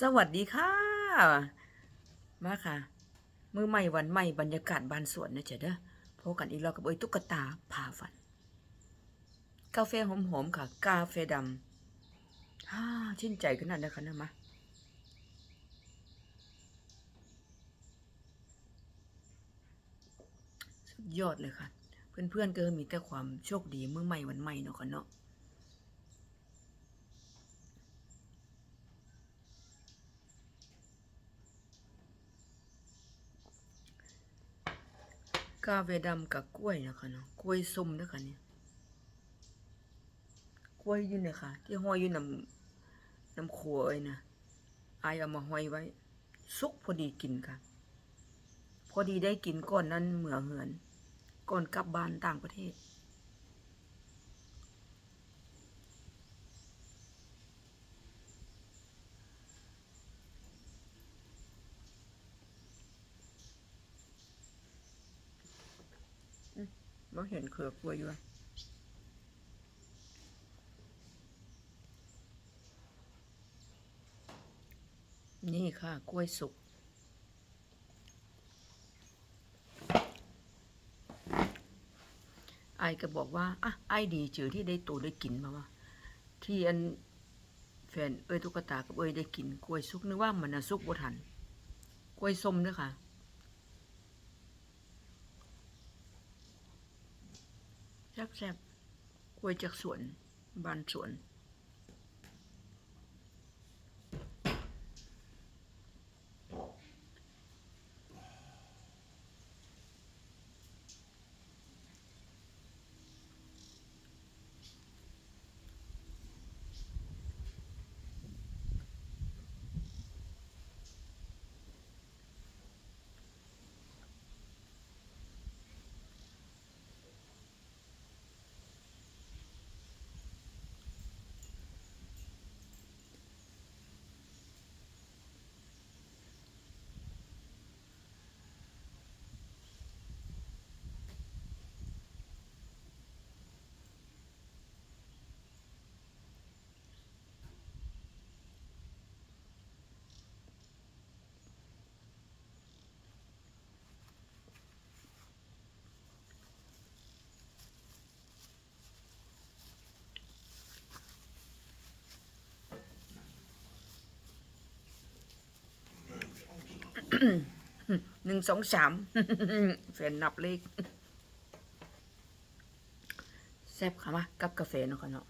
สวัสดีค่ะ มาค่ะ มือใหม่วันใหม่บรรยากาศบานสวนนะจ๊ะเด้อพบกันอีกแล้วกับเอ้ยตุ๊กตาพาฝัน กาแฟหอมๆค่ะ กาแฟดำฮ่าชื่นใจขนาดนั้นค่ะนะมาสุดยอดเลยค่ะ เพื่อนๆก็มีแต่ความโชคดีมือใหม่วันใหม่เนาะค่ะเนาะ กาเวดำกับกล้วยนะคะเนาะกล้วยส้มนะคะเนี่ยกล้วยอยู่เนี่ยค่ะ ที่ห้อยอยู่น้ำน้ำขัวไอ้นะอายเอามาห้อยไว้ สุกพอดีกินค่ะ พอดีได้กินก่อนนั้นเหมือเหือน ก่อนกลับบ้านต่างประเทศ บ่ เห็นเขือกล้วยอยู่นี่ค่ะ กล้วยสุก ไอก็บอกว่าอะไอดีจือที่ได้ตัวได้กินมาว่าที่อันแฟนเอ้ยตุ๊กตากับเอ้ยได้กินกล้วยสุกนึกว่ามันนะสุกบ่ทัน กล้วยส้มด้อค่ะ ซ่บแซ่บๆกล้วยจากสวน บานสวน หนึ่งสองสามแฟนนับเลขแซ่บค่ะมากับกาแฟเนาะค่ะเนาะ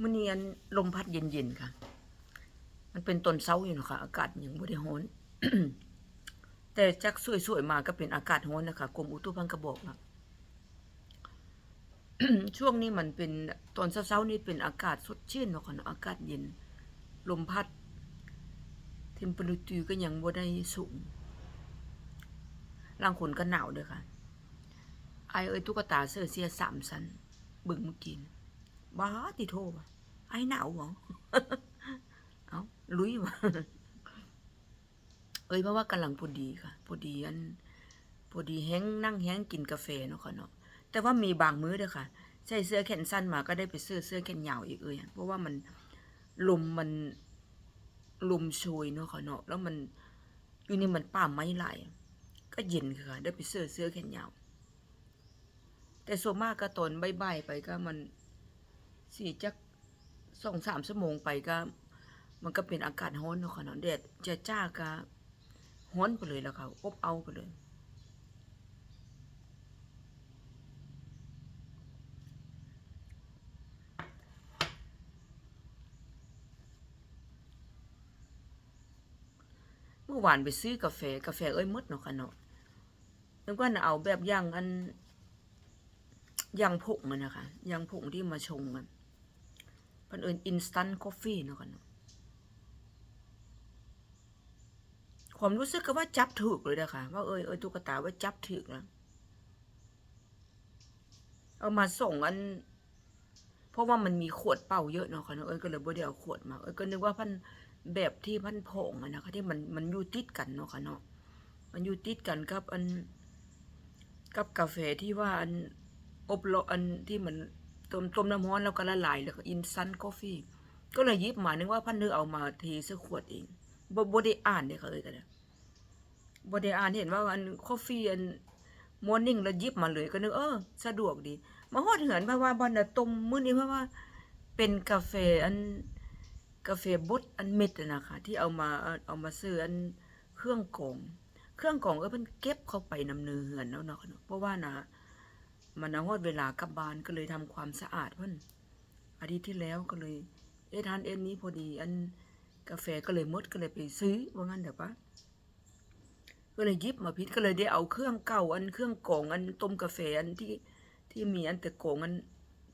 มื้อนี้อันลมพัดเย็นๆค่ะ มันเป็นต้นเสาอยู่นะคะอากาศยังบ่ได้ร้อนแต่จักสวยๆมาก็เป็นอากาศร้อนนะคะกรมอุตุพันก็บอกนะช่วงนี้มันเป็นตอนเช้าๆนี่เป็นอากาศสดชื่นเนาะค่ะเนะอากาศเย็น ลมพัดเทมเปอเรตูก็ยังบ่ได้สูงล่างคนก็หนาวเด้อค่ะ ไอเอ้ยตุ๊กตาเสื้อเสียสามสันบิ่งเมื่อกี้ บ้าติโทว่ะไอหนาวเหรอเอาลุยวะเอ้ยเพราะว่ากำลังพอดีค่ะพอดีอันพอดีแห้งนั่งแห้งกินกาแฟเนาะค่ะเนาะแต่ว่ามีบางมื้อเด้อค่ะ ใส่เสื้อแขนสั้นมาก็ได้ไปซื้อเสื้อแขนยาวอีกเอ้ยเพราะว่ามันลมมันลมโชยเนาะค่ะเนาะแล้วมันอยู่นี่มันป่าไม้หลายก็เย็นค่ะ ได้ไปซื้อเสื้อแขนยาวแต่ส่วนมากก็ตอนบ่ายๆไปก็มัน สี่จักสองสามชั่วโมงไปก็ มันก็เป็นอากาศร้อนเนาะค่ะเนาะแดดจะจ้าก็ร้อนไปเลยแล้วค่ะอบเอาไปเลยเมื่อวานไปซื้อกาแฟกาแฟเอ้ยหมดเนาะค่ะเนาะนึกว่าน่ะเอาแบบย่างอันย่างผงอะนะคะย่างผงที่มาชงกัน เพันเอิญ instant coffee เนาะค่ะเนาะความรู้สึกก็ว่าจับถูกเลยนะคะว่าเอ้ยเอ้ยตุ๊กตาว่าจับถูกแล้วเอามาส่งอัน เพราะว่ามันมีขวดเป่าเยอะเนาะค่ะเนาะเอ้ยก็เลยบ่ได้เอาขวดมาเอ้ยก็นึกว่าพันแบบที่พันผงอะนะคะที่มันมันอยู่ติดกันเนาะค่ะเนาะมันอยู่ติดกันกับอัน กับกาแฟที่ว่าอันอบร้อนอันที่มัน ต้มต้มน้ำร้อนแล้วก็ละลายแล้วก็อินซันกาแฟก็เลยยิบมานึกว่าพันเนึกเอามาเทใส่ขวดเองบบได้อ่านเด้อค่ะเอ้ยก็ได้บ่ได้อ่านเห็นว่าอันกาแฟอันมอร์นิ่งแล้วยิบมาเลยก็นึกเออสะดวกดี มาฮอดเหือนเพราะว่าบอนน่ะต้มมื้อนี้เพราะว่า เป็นกาแฟอันกาแฟบดอันเม็ดนะคะที่เอามาเอามาซื้ออันเครื่องกองเครื่องกองเออเพิ่นเก็บเข้าไปนำเนื้อเหือนแล้วเนาะเนาะเพราะว่านะ มันนะฮอดเวลากลับบ้านก็เลยทำความสะอาดเพิ่นอาทิตย์ที่แล้วก็เลย เอ๊ะทานเอ็นนี้พอดี อันกาแฟก็เลยมดก็เลยไปซื้อว่างั้นเด้อปะก็เลยยิบมาพิษก็เลยได้เอาเครื่องเก่าอันเครื่องกรองอันต้มกาแฟอันที่ที่มีอันแต่กรองอัน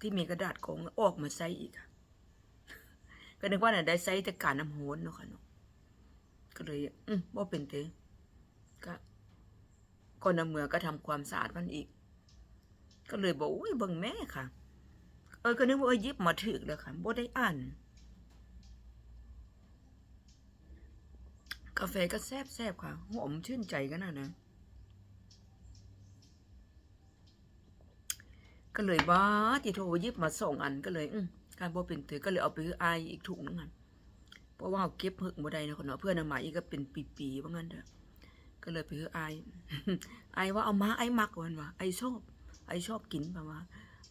ที่มีกระดาษกรองออกมาใส่อีกก็นึกว่าน่ะได้ใส่แต่การน้ำโหนเนาะค่ะเนาะก็เลย อืมบ่เป็นเตก็คนในเมืองก็ทำความสะอาดมันอีก ก็เลยบอกอุ้ยเบิ่งแม่ค่ะ เออก็นึกว่าเออยิบมาถึกแล้วค่ะบ่ได้อ่านกาแฟก็แซ่บแซบค่ะหอมชื่นใจกันนะนะ ก็เลยบ้าที่โทรยิบมาสองอันก็เลย อืการบ่เป็นถือก็เลยเอาไปให้อายอีกถุงนึงอันเพราะว่าเอาเก็บหึกบ่ได้นะคนเนาะเพื่อนเอามาอีกก็เป็นปีๆว่างั้นเด้อก็เลยไปคือไอายไอายว่าเอามาไอายมักวันว่าไอายชอบ ไอชอบกินแบบว่า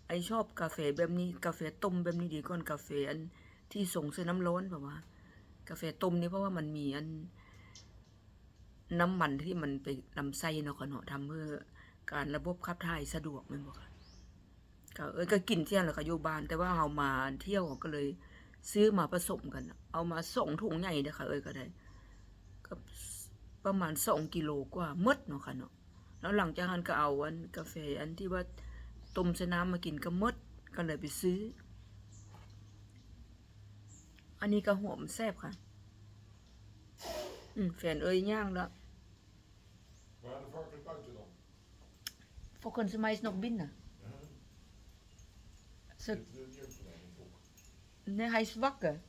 ไอชอบกาแฟแบบนี้ กาแฟต้มแบบนี้ดีก่อนกาแฟอันที่ส่งเสื้อน้ำร้อนแบบว่ากาแฟต้มนี่เพราะว่ามันมีอันน้ำมันที่มันไปลำไส้เนาะค่ะเนาะทำเพื่อการระบบขับถ่ายสะดวกแม่นบ่ค่ะก็เอ้ยก็กินเที่ยงแล้วก็อยู่บ้าน แต่ว่าเฮามาเที่ยวก็เลย ซื้อมาผสมกัน เอามาส่งถุงใหญ่เด้อค่ะเอ้ยก็ได้ก็ประมาณสองกิโลกว่าหมดเนาะค่ะเนาะ แล้วหลังจากนั้นก็เอาอันกาแฟอันที่ว่าต้มใส่น้ำมากินก็หมดก็เลยไปซื้อ อันนี้ก็หอมแซ่บค่ะ อืมแฟนเอ้ยย่างแล้ว Waar de varkens buiten dan? Volgens mij is nog binnen. Ze, Die die heeft er dan een boek. nee, hij is wakker.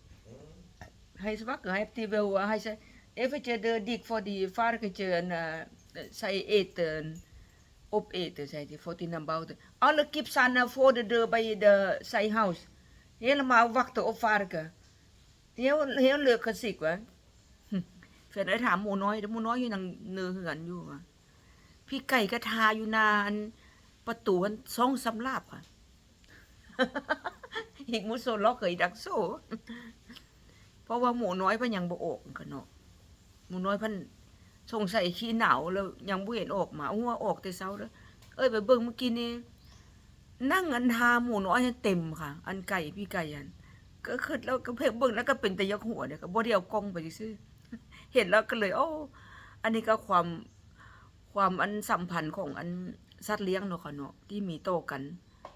Hij is wakker. Hij heeft die wel, hij zei, eventjes de dik voor die varkentje en uh, zij eten, opeten, zei hij, voor die naar buiten. Alle kip staan voor de deur bij de zijn huis. Helemaal wachten op varken. Heel, heel leuk gezicht hoor. เฟนได้ถามหมูน้อยหมูน้อยอยู่นังเนือเหือนอยู่ว่ะพี่ไก่ก็ทาอยู่นานประตูนซ่องสำลาบค่ะ อีกมุโซล็อกเคยดักโซ เพราะว่าหมูน้อยพันยังบ่ออกกันเนาะหมูน้อยพัน สงสัยขี้หนาวแล้วยังบ่เห็นออกมาอ้วออกแต่เช้าแล้วเอ้ยไปเบิ่งเมื่อกี้นี่นั่งอันทาหมูน้อยเต็มค่ะ อันไก่พี่ไก่อัน ก็คือแล้วก็เพิ่งเบิ่งแล้วก็เป็นแต่ยักหัวเนี่ยก็บ่ได้เอากล้องไปซื้อเห็นแล้วก็เลยโอ้อันนี้ก็ความความอันสัมพันธ์ของอันสัตว์เลี้ยงเนาะค่ะเนาะที่มีโตกัน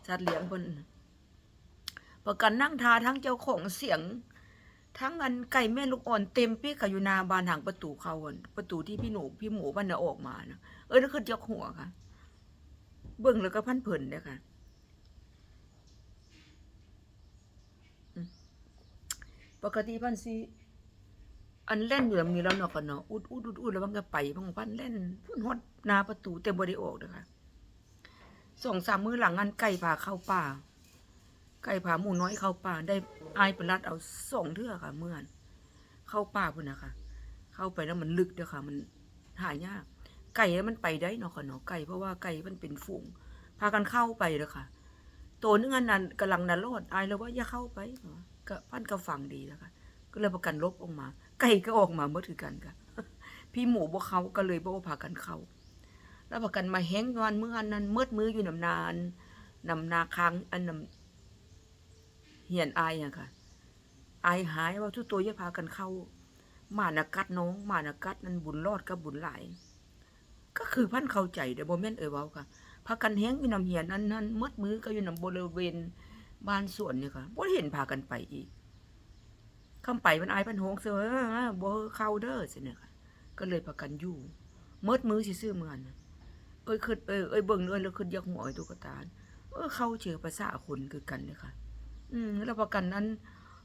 สัตว์เลี้ยงเพิ่นประกันนั่งทาทั้งเจ้าของเสียง ทั้งอันไก่แม่ลูกอ่อนเต็มปีกอยู่นาบานหางประตูเขาอันประตูที่พี่หนูพี่หมูมันน่ะออกมานะเออนั่นคือยกหัวค่ะ เบิ่งแล้วก็พันเผินเด้อค่ะปกติพันสิอันเล่นอยู่แบบนี้แล้วเนาะกันเนาะอุดอุดอุดอุดแล้วมันก็ไปบางพันเล่นพุ่นฮอดหนาประตูเต็มบ่ได้ออกเด้อค่ะสองสามมื้อหลังอันไก่พาเข้าป่า ไก่ผาหมูน้อยเข้าป่าได้ อายประลัดเอาสองเทื่อค่ะ เมื่อนเข้าป่าพุ่นนะคะเข้าไปแล้วมันลึกเด้อค่ะ มันหายาก ไก่มันไปได้เนาะค่ะเนาะไก่เพราะว่าไก่มันเป็นฝูง พากันเข้าไปเด้อค่ะตัวนึงอันนั้นกำลังนันรอดอายแล้วว่าอย่าเข้าไปก็พันก็ฟังดีแล้วค่ะ ก็เลยประกันลบออกมา ไก่ก็ออกมาเมื่อถือกันค่ะ พี่หมูบ่เขาก็เลยบ่พากันเข้าแล้วประกันมาแห้งวันเมื่ออันนั้นมืดมืออยู่นำนานนำนาค้างอันนำ เหียนอายอะค่ะอายหายว่าทุกตัวยาพากันเข้าหมานะกัดน้องหมานะกัดนั่นบุญรอดกับบุญหลาย ก็คือพันเข้าใจเด้อบ่แม่นเอ่ยเว้าค่ะพากันแห้งอยู่นำเหียนนั้นนั้นมืดมือก็อยู่นำบริเวณบ้านสวนเนี่ยค่ะบ่เห็นพากันไปอีกคำไปมันอายพันโฮงเสือบ่เข้าเด้อสิเนี่ยค่ะ ก็เลยพากันอยู่มืดมือสิซื้อเมือนเอ้ยคือเอ้ยเบิ่งเอ้ยแล้วคือยักหัวไอ้ตุ๊กตาเออเข้าเจอภาษาคนคือกันเลยค่ะ อืมแล้วประกันนั้น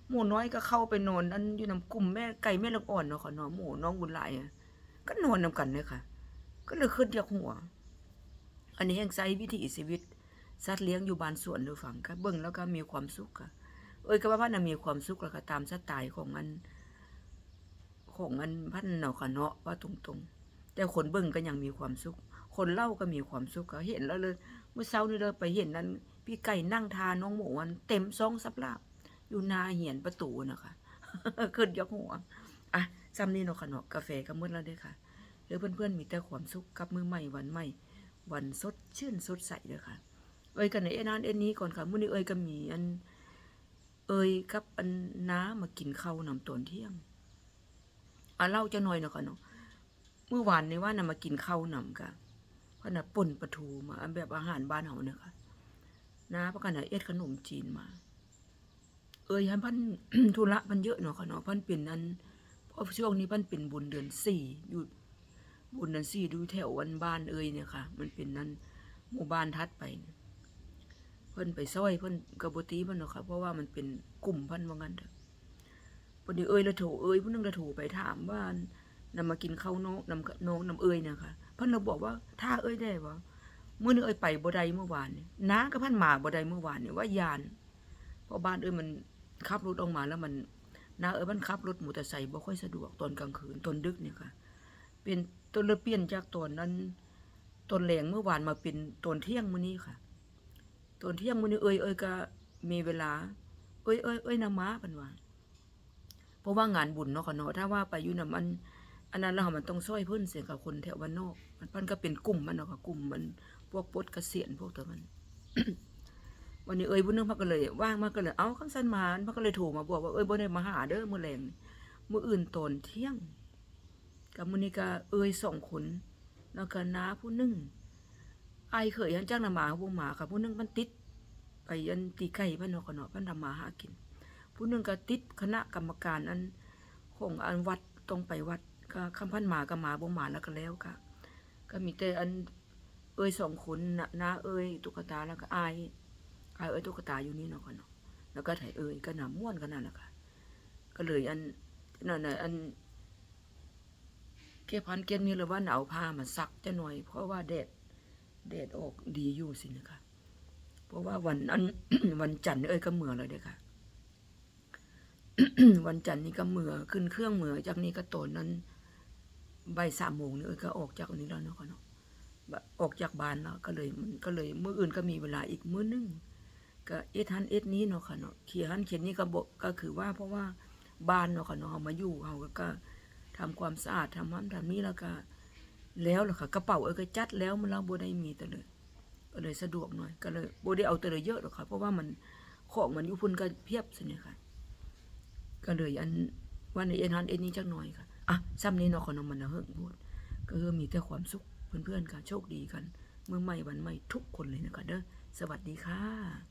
หมูน้อยก็เข้าไปนอนอันอยู่นำกลุ่มแม่ไก่แม่ลูกอ่อนเนาะค่ะเนาะหมูน้องบุญหลายอะก็นอนนำกันเลยค่ะ ก็เลยขึ้นจากหัว อันนี้แห่งไซวิถีชีวิตสัตว์เลี้ยงอยู่บ้านสวนดูฟังค่ะเบิ่งแล้วก็มีความสุขค่ะ เอ้ยก็ว่าพันน่ะมีความสุขแล้วก็ตามสไตล์ของอัน ของอันพันเนาะค่ะเนาะว่าตรงๆ แต่คนเบิ่งก็ยังมีความสุข คนเล่าก็มีความสุขก็เห็นแล้วเลยเมื่อเช้านี่เลยไปเห็นนั้น พี่ไก่นั่งทาน้องหมูวันเต็มซองสับลาบ อยู่นาเหียนประตูนะคะขึ้นยกหัวอะซ้ำนี่เนาะค่ะเนาะกาแฟก็มืดแล้วด้อค่ะหรือเพื่อนๆมีแต่ความสุขกับมือใหม่วันใหม่ วันสดชื่นสดใสเด้อค่ะ เอ้ยกันในเอ็นานเอ็นนี้ก่อนค่ะมื้อนี้เอ้ยก็มีอัน เอ้ยกับอันน้ามากินข้าวนำตอนเที่ยงอะเล่าจะหน่อยเนาะค่ะเนาะเมื่อวานนี้ว่าน่ะมากินข้าวนำกะเพราะน่ะป่นปลาทูมาอันแบบอาหารบ้านเฮาเนี่ยค่ะ น้าเพราะกันเอ็ดขนมจีนมา เอ้ยฮันพันธุระมันเยอะเนาะค่ะเนาะพันเป็นอันเพราะช่วงนี้พันเป็นบุญเดือนสี่อยู่บุญเดือนสี่ดูแถววันบ้านเอ้ยเนี่ยค่ะ มันเป็นนั้นหมู่บ้านทัดไปเนี่ยเพิ่นไปซอยเพิ่นกระบตีเพิ่นเนาะค่ะเพราะว่ามันเป็นกลุ่มเพิ่นว่างั้นเถอะพอดีเอ้ยละโถเอ้ยผู้นึงละโถไปถามว่านำมากินข้าวน้องนำน้องนำเอ้ยเนี่ยค่ะเพิ่นเลยบอกว่าถ้าเอ้ยได้บ่ มื้อนึงเอ้ยไปบ่ได้เมื่อวานนี่น้ากับพันหมาบ่ได้เมื่อวานนี่ว่ายานเพราะบ้านเอ้ยมันขับรถออกมาแล้วมันน้าเอ้ยมันขับรถมอเตอร์ไซค์บ่ค่อยสะดวกตอนกลางคืนตอนดึกเนี่ยค่ะ เป็นตอนเลยเปลี่ยนจากตอนนั้นตอนแรงเมื่อวานมาเป็นตอนเที่ยงมื้อนี้ค่ะตอนเที่ยงมื้อนี้เอ้ยเอ้ยก็มีเวลา เอ้ยเอ้ยเอ้ยนำมาเพิ่นว่าเพราะว่างานบุญเนาะค่ะเนาะถ้าว่าไปอยู่นำมันอันนั้นแล้วมันต้องช่วยเพิ่นเสียกับคนแถวบ้านนอก มันพิ่นก็เป็นกลุ่มมันเนาะค่ะกลุ่มมัน พวกปลดเกษียณพวกตัวมัน วันนี้เอ้ยผู้นึงพิ่นก็เลยว่างมากก็เลย เอ้าคันซั่นมาพิ่นก็เลยโทรมาบอกว่าเอ้ยบ่ได้มาหาเด้อมือแลงมืออื่นตอนเที่ยง กับมื้อนี้ก็เอ้ยสองคนแล้วก็น้าผู้นึงไอเคยหันจ้างนำมาพวกหมาค่ะผู้นึงมันติดไปยันตีไก่บ้านเนอกกันนาะบ้านทำมาหากิน ผู้นึงก็ติดคณะกรรมการอันของอันวัดต้องไปวัดก็คำพันหมากับหมาบ่หมาแล้วก็แล้วค่ะ ก็มีแต่อัน อ้ยสองคนนะน้าเอ้ยตุ๊กตาแล้วก็อายอายเอ้ยตุ๊กตาอยู่นี่เนาะกันเนาะแล้วก็ไถเอ้ยก็หนาม่วนกันนั่นแหละค่ะก็เลยอันนั่นน่ะอันเก็บพันเก็บนี่เลยว่าหนาวผ้ามาซักจะหน่อย เพราะว่าแดดแดดออกดีอยู่สินะคะเพราะว่าวันนั้นวันจันทร์เอ้ยก็เหมือเลยเด้ค่ะ วันจันทร์นี่ก็เหมือขึ้นเครื่องเหมือจากนี้ก็ตนนั้นใบสามโมงนี่เอ้ยก็ออกจากนี้แล้วเนาะค่ะเนาะ ออกจากบ้านแล้วก็เลยมันก็เลยมื้ออื่นก็มีเวลาอีกมื้อนึงก็เอ็ดฮันเอ็ดนี้เนาะค่ะเนาะเขียนฮันเขียนนี่ก็บอกก็คือว่า เพราะว่าบ้านเนาะค่ะเนาะเฮามาอยู่เฮาก็ก็ทำความสะอาดทำนั้นทำนี้แล้วก็ แล้วล่ะค่ะกระเป๋าเอ้ยก็จัดแล้วมันเราบ่ได้มีแต่เลยก็เลยสะดวกหน่อยก็เลยบ่ได้เอาแต่เลยเยอะหรอกค่ะเพราะว่ามันของมันอยู่พุ่นก็เพียบสิเนี่ยค่ะ ก็เลยอันวันในเอ็นฮันเอ็นนี้จักหน่อยค่ะอะซ้ำนี้เนาะขอนำมันนะเฮิงพูดก็คือมีแต่ความสุข เพื่อนๆค่ะโชคดีกัน เมื่อใหม่วันใหม่ทุกคนเลยนะคะเด้อสวัสดีค่ะ